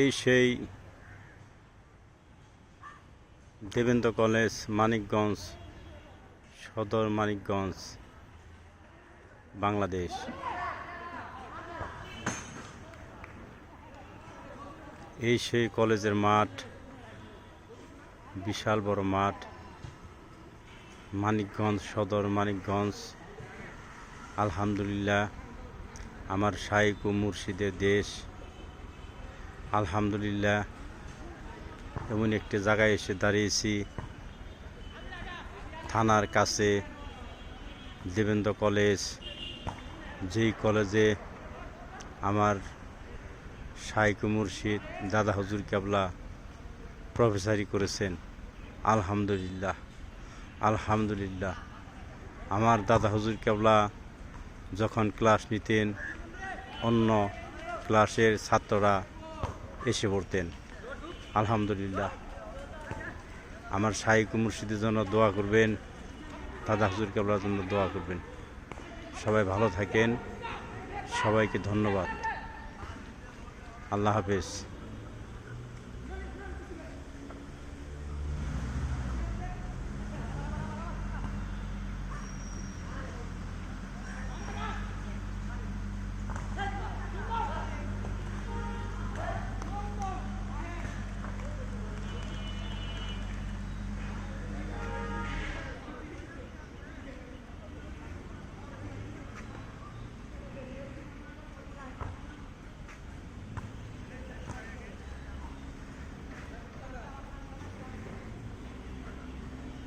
এই সেই দেবেন্দ্র কলেজ, মানিকগঞ্জ, সদর মানিকগঞ্জ, বাংলাদেশ। এই সেই কলেজের মাঠ, বিশাল বড় মাঠ, মানিকগঞ্জ, সদর মানিকগঞ্জ। আলহামদুলিল্লাহ, আমার শাইক ও মুর্শিদের দেশ আলহামদুলিল্লাহ, এমন একটি জায়গায় এসে দাঁড়িয়েছি। থানার কাছে, দেবেন্দ্র কলেজ, যেই কলেজে আমার শাইক মুর্শিদ, দাদা হজুর কেবলা প্রফেসারি করেছেন। আলহামদুলিল্লাহ আলহামদুলিল্লাহ। আমার দাদা হজুর কেবলা যখন ক্লাস নিতেন, অন্য ক্লাসের ছাত্ররা এসে পড়তেন। আলহামদুলিল্লাহ। আমার শাহিক মুর্শিদের জন্য দোয়া করবেন, দাদা হাজুর কেবলার জন্য দোয়া করবেন। সবাই ভালো থাকেন, সবাইকে ধন্যবাদ। আল্লাহ হাফেজ।